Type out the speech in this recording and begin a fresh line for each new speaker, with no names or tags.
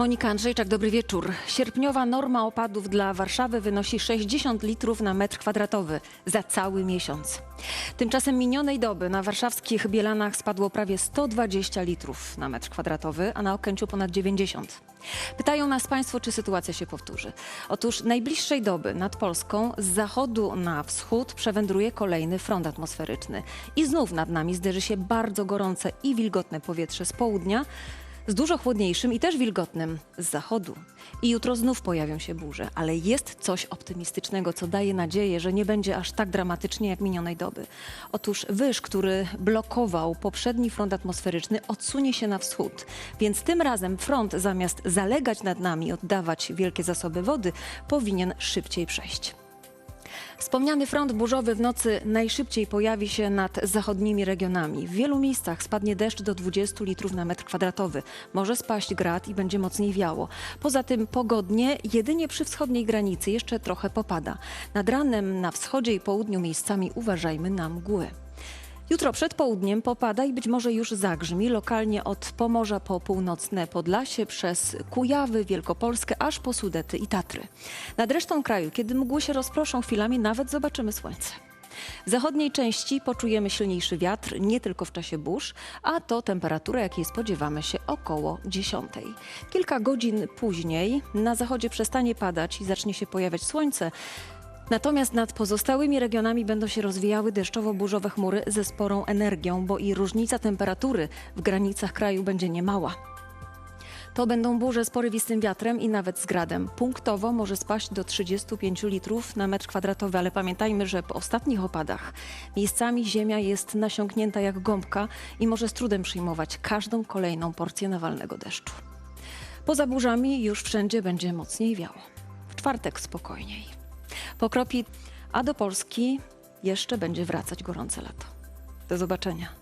Monika Andrzejczak, dobry wieczór. Sierpniowa norma opadów dla Warszawy wynosi 60 litrów na metr kwadratowy za cały miesiąc. Tymczasem minionej doby na warszawskich Bielanach spadło prawie 120 litrów na metr kwadratowy, a na Okęciu ponad 90. Pytają nas Państwo, czy sytuacja się powtórzy. Otóż najbliższej doby nad Polską z zachodu na wschód przewędruje kolejny front atmosferyczny. I znów nad nami zderzy się bardzo gorące i wilgotne powietrze z południa, z dużo chłodniejszym i też wilgotnym z zachodu. I jutro znów pojawią się burze, ale jest coś optymistycznego, co daje nadzieję, że nie będzie aż tak dramatycznie jak minionej doby. Otóż wyż, który blokował poprzedni front atmosferyczny, odsunie się na wschód, więc tym razem front zamiast zalegać nad nami oddawać wielkie zasoby wody, powinien szybciej przejść. Wspomniany front burzowy w nocy najszybciej pojawi się nad zachodnimi regionami. W wielu miejscach spadnie deszcz do 20 litrów na metr kwadratowy. Może spaść grad i będzie mocniej wiało. Poza tym pogodnie jedynie przy wschodniej granicy jeszcze trochę popada. Nad ranem na wschodzie i południu miejscami uważajmy na mgły. Jutro przed południem popada i być może już zagrzmi lokalnie od Pomorza po północne Podlasie przez Kujawy, Wielkopolskę aż po Sudety i Tatry. Nad resztą kraju, kiedy mgły się rozproszą chwilami, nawet zobaczymy słońce. W zachodniej części poczujemy silniejszy wiatr, nie tylko w czasie burz, a to temperatura, jakiej spodziewamy się około 10. Kilka godzin później na zachodzie przestanie padać i zacznie się pojawiać słońce. Natomiast nad pozostałymi regionami będą się rozwijały deszczowo-burzowe chmury ze sporą energią, bo i różnica temperatury w granicach kraju będzie niemała. To będą burze z porywistym wiatrem i nawet z gradem. Punktowo może spaść do 35 litrów na metr kwadratowy, ale pamiętajmy, że po ostatnich opadach miejscami ziemia jest nasiąknięta jak gąbka i może z trudem przyjmować każdą kolejną porcję nawalnego deszczu. Poza burzami już wszędzie będzie mocniej wiało. W czwartek spokojniej. Pokropi, a do Polski jeszcze będzie wracać gorące lato. Do zobaczenia.